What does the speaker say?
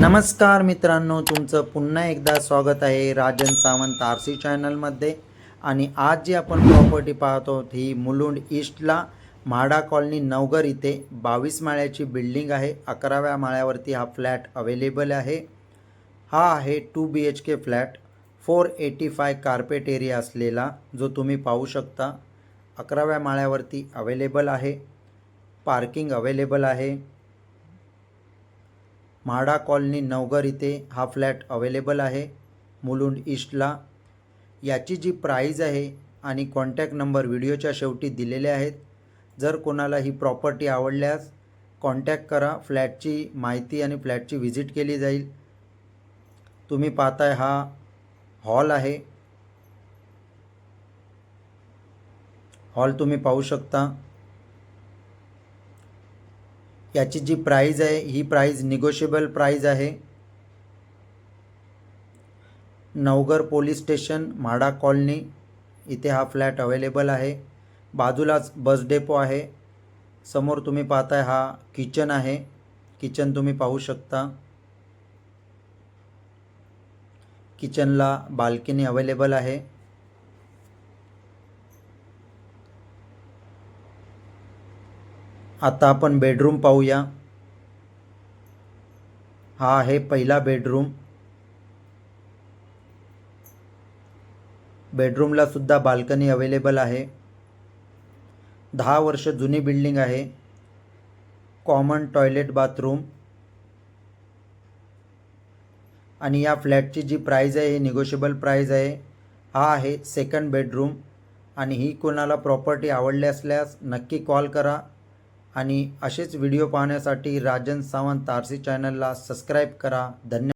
नमस्कार मित्रांनो तुमचं पुन्हा एकदा स्वागत आहे राजन सावंत आर सी चॅनलमध्ये. आणि आज जी आपण प्रॉपर्टी पाहतो ही मुलुंड ईस्टला म्हाडा कॉलनी नवघर इथे बावीस माळ्याची बिल्डिंग आहे. अकराव्या माळ्यावरती हा फ्लॅट अवेलेबल आहे. हा आहे two B H K flat four eighty five carpet area असलेला जो तुम्ही पाहू शकता. अकराव्या माळ्यावरती अवेलेबल आहे. पार्किंग अवेलेबल आहे. म्हाडा कॉलनी नवघर इथे हा फ्लॅट अवेलेबल आहे. मुलुंड ईस्टला. याची जी प्राईज आहे आणि कॉन्टॅक्ट नंबर व्हिडिओच्या शेवटी दिलेले आहेत. जर कोणाला ही प्रॉपर्टी आवडल्यास कॉन्टॅक्ट करा. फ्लॅटची माहिती आणि फ्लॅटची व्हिजिट केली जाईल. तुम्ही पाहताय हा हॉल आहे. हॉल तुम्ही पाहू शकता. याची जी प्राईज आहे ही प्राईज निगोशिएबल प्राईज आहे. Navghar police station MHADA colony इथे हा फ्लॅट अवेलेबल आहे. बाजूलाच बस डेपो आहे. समोर तुम्ही पाहताय हा किचन आहे. किचन तुम्ही पाहू शकता. किचनला बाल्कनी अवेलेबल आहे. आता आपण बेडरूम पाहूया. हा आहे पहिला बेडरूम बेडरूमला सुद्धा बाल्कनी अवेलेबल आहे. दहा वर्ष जुनी बिल्डिंग आहे. कॉमन टॉयलेट बाथरूम आणि या फ्लॅटची जी प्राईज आहे ही निगोशिएबल प्राईज आहे हा आहे सेकंड बेडरूम आणि ही कोणाला प्रॉपर्टी आवडली असल्यास नक्की कॉल करा. आणि असेच व्हिडिओ पाहण्यासाठी राजन सावंत आरसी चॅनलला सबस्क्राईब करा. धन्यवाद.